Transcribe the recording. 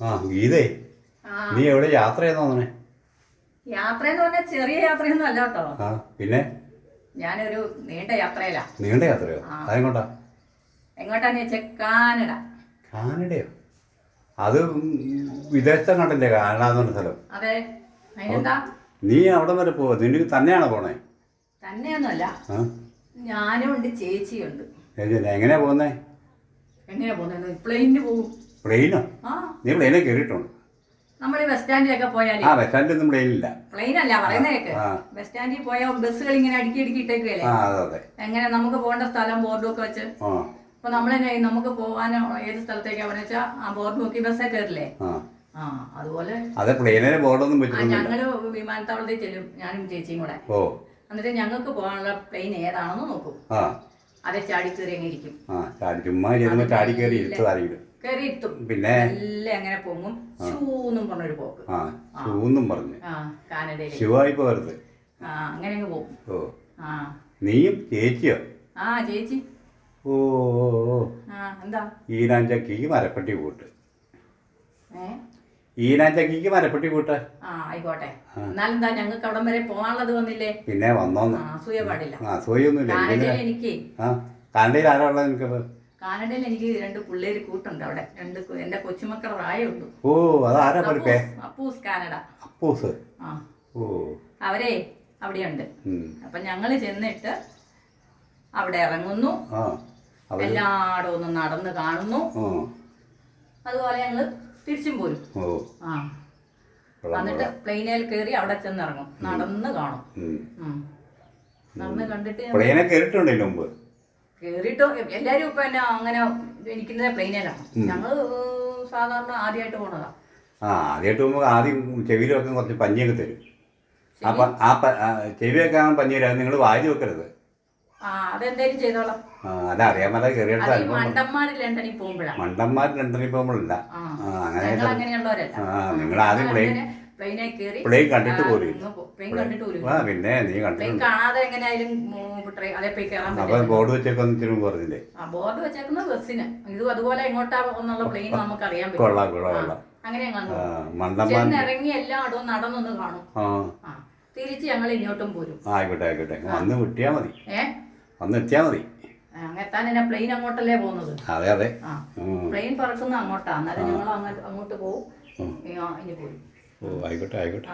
ആ ഗീതേ നീ എവിടെ യാത്ര ചെയ്യുന്ന തോന്നണേ യാത്ര എന്ന് പറഞ്ഞാൽ ചെറിയ യാത്രയൊന്നും അല്ല കേട്ടോ. ആ പിന്നെ? ഞാനൊരു നീണ്ട യാത്രയിലാ. നീണ്ട യാത്രയോ. അതെങ്ങോട്ടാ? എങ്ങോട്ടാന്ന് വെച്ചാൽ കാനഡ. കാനഡയോ? അത് വിദേശത്തെ കണ്ടല്ലേ? കാനഡ എന്ന് പറഞ്ഞ സ്ഥലം. അതെ. അതിനെന്താ? നീ അവിടെ വരെ പോവാ? നിനക്ക് തന്നെയാണോ പോണേ? തന്നെയൊന്നുമല്ല. ഞാനും ഉണ്ട് ചേച്ചിയുണ്ട് എങ്ങനെയാ പോകുന്നേ? എങ്ങനെയാ പോകുന്നത് പ്ലെയിനിന് പോകും പ്ലെയിനോ നീ പ്ലെയിനെ കയറിയിട്ടുണ്ട് നമ്മൾ ബസ് സ്റ്റാൻഡിലൊക്കെ പോയാലേ. ആ ബസ് സ്റ്റാൻഡിലൊന്നും പ്ലെയിനില്ല പ്ലെയിൻ അല്ല ബസ് സ്റ്റാൻഡിൽ പോയാൽ ബസ്സുകൾ ഇങ്ങനെ അടുക്കി അടുക്കി എങ്ങനെ നമുക്ക് പോകേണ്ട സ്ഥലം ബോർഡും ഒക്കെ വെച്ച്? അപ്പൊ നമ്മൾ നമുക്ക് പോകാൻ ഏത് സ്ഥലത്തേക്കാ വെച്ചാൽ ആ ബോർഡ് നോക്കി ബസ്സേ കയറില്ലേ അതുപോലെ ഞങ്ങൾ വിമാനത്താവളത്തിൽ ചെല്ലും ഞാനും ചേച്ചിയും കൂടെ. എന്നിട്ട് ഞങ്ങൾക്ക് പോകാനുള്ള പ്ലെയിൻ ഏതാണെന്ന് നോക്കും. അതെ ചാടി കയറി എങ്ങനെ ഇരിക്കും ചാടി ചുമ്മാ ചെല്ലുമ്പോൾ ചാടി കയറി ഇരുത്തതാരെങ്കിലും കയറി ഇരുത്തും പിന്നെ? എല്ലാം അങ്ങനെ പൊങ്ങും. ഷൂന്നും പറഞ്ഞൊരു പോക്ക്. ആ ഷൂന്നും പറഞ്ഞു. ആ കാനഡയിൽ ശിവായി പോകരുത്. ആ അങ്ങനെ അങ്ങ് പോകും ഓ. ആ. നീയും ചേച്ചിയോ? ആ ചേച്ചി. ഓ ആ എന്താ? ഈനാഞ്ചക്കിക്ക് മരപ്പെട്ടി കൂട്ട് ഏ? ഈനാഞ്ചക്കിക്ക് മരപ്പെട്ടി കൂട്ട് ആ ആയിക്കോട്ടെ. എന്നാലെന്താ ഞങ്ങൾക്ക് അവിടം വരെ പോകാനുള്ളത് വന്നില്ലേ? പിന്നെ വന്നോന്ന്. അസൂയ പാടില്ല. ആ സോയൊന്നുമില്ല കാനഡയിൽ എനിക്ക്. ആ കാനഡയിൽ ആരാ ഉള്ളത് നിനക്കത്? കാനഡയിൽ എനിക്ക് രണ്ട് പിള്ളേര് കൂട്ടുണ്ട് അവിടെ. രണ്ട് എന്റെ കൊച്ചുമക്കൾ പ്രായമുണ്ട് ഓ അതാരാ പഠിപ്പേ? അപ്പൂസ്- കാനഡ. അപ്പൂസ്? ആ. ഓ. അവരെ അവിടെയുണ്ട്. ഉണ്ട് അപ്പൊ ഞങ്ങൾ ചെന്നിട്ട് അവിടെ ഇറങ്ങുന്നു. എല്ലായിടവും ഒന്ന് നടന്ന് കാണുന്നു. അതുപോലെ ഞങ്ങൾ തിരിച്ചും പോരും. ആ. എന്നിട്ട് പ്ലെയിനിൽ കയറി അവിടെ ചെന്നിറങ്ങും. നടന്ന് കാണും. നടന്ന് കണ്ടിട്ട് പ്ലെയിനെ മുമ്പ്? കയറിയിട്ട് എല്ലാരും ഇപ്പൊ എന്നെ അങ്ങനെ ഇരിക്കുന്നത് പ്ലെയിനിലാണ് ഞങ്ങൾ സാധാരണ ആദ്യമായിട്ട് പോണതാ. ആ ആദ്യമായിട്ട് പോകുമ്പോൾ ആദ്യം ചെവിയിലൊക്കെ കുറച്ച് പഞ്ഞിയൊക്കെ തരും. അപ്പൊ ആ ചെവിയൊക്കെ ആ പഞ്ഞി തരാം നിങ്ങൾ വാരി വെക്കരുത്. ആ അതെന്തേലും ചെയ്തോളാം. ആ അല്ല അറിയാൻ മേലെ കയറിയെടുത്ത അത് ഈ അനുഭവം മണ്ടന്മാര് ലണ്ടനിൽ പോകുമ്പോഴാണ് മണ്ടന്മാർ രണ്ടനിൽ പോകുമ്പോഴല്ല. അങ്ങനെ നിങ്ങൾ ആദ്യം പ്ലെയിൻ കയറി പ്ലെയിൻ കണ്ടിട്ട് പോലും പ്ലെയിൻ കണ്ടിട്ട് ആ പിന്നെ നീ പ്ലെയിൻ കണ്ടിട്ടുണ്ട് കാണാതെ എങ്ങനെയായാലും ട്രെയിൻ അതേ പോയി കയറാൻ അപ്പൊ പറ്റില്ല. ബോർഡ് വെച്ചൊക്കെ ഒന്നിച്ചിട്ട് പറഞ്ഞില്ലേ? ആ ബോർഡ് വെച്ചേക്കുന്ന ബസ്സിന്. ഇത് അതുപോലെ എങ്ങോട്ടാ എന്നുള്ള പ്ലെയിൻ നമുക്ക് അറിയാൻ കൊള്ളാം കൊള്ളാം കൊള്ളാം. അങ്ങനെ ഞങ്ങൾ ആ മണ്ടന്മാർ ചെന്നിറങ്ങി എല്ലായിടവും നടന്നൊന്ന് കാണും. ആ. ആ തിരിച്ച് ഞങ്ങൾ ഇങ്ങോട്ടും പോരും. ആയിക്കോട്ടെ ആയിക്കോട്ടെ. വന്ന് വിട്ടിയാൽ മതി. ഏ? വന്ന് എത്തിയാ മതി. അങ്ങെത്താൻ എന്നെ പ്ലെയിൻ അങ്ങോട്ടല്ലേ പോകുന്നത്? അതെ അതെ. ആ. ഉം. പ്ലെയിൻ പറക്കുന്ന അങ്ങോട്ടാ. അന്നേരം ഞങ്ങൾ അങ്ങോട്ട് അങ്ങോട്ട് പോകും. ഇനി പോരും. ഓ ആയിക്കോട്ടെ ആയിക്കോട്ടെ.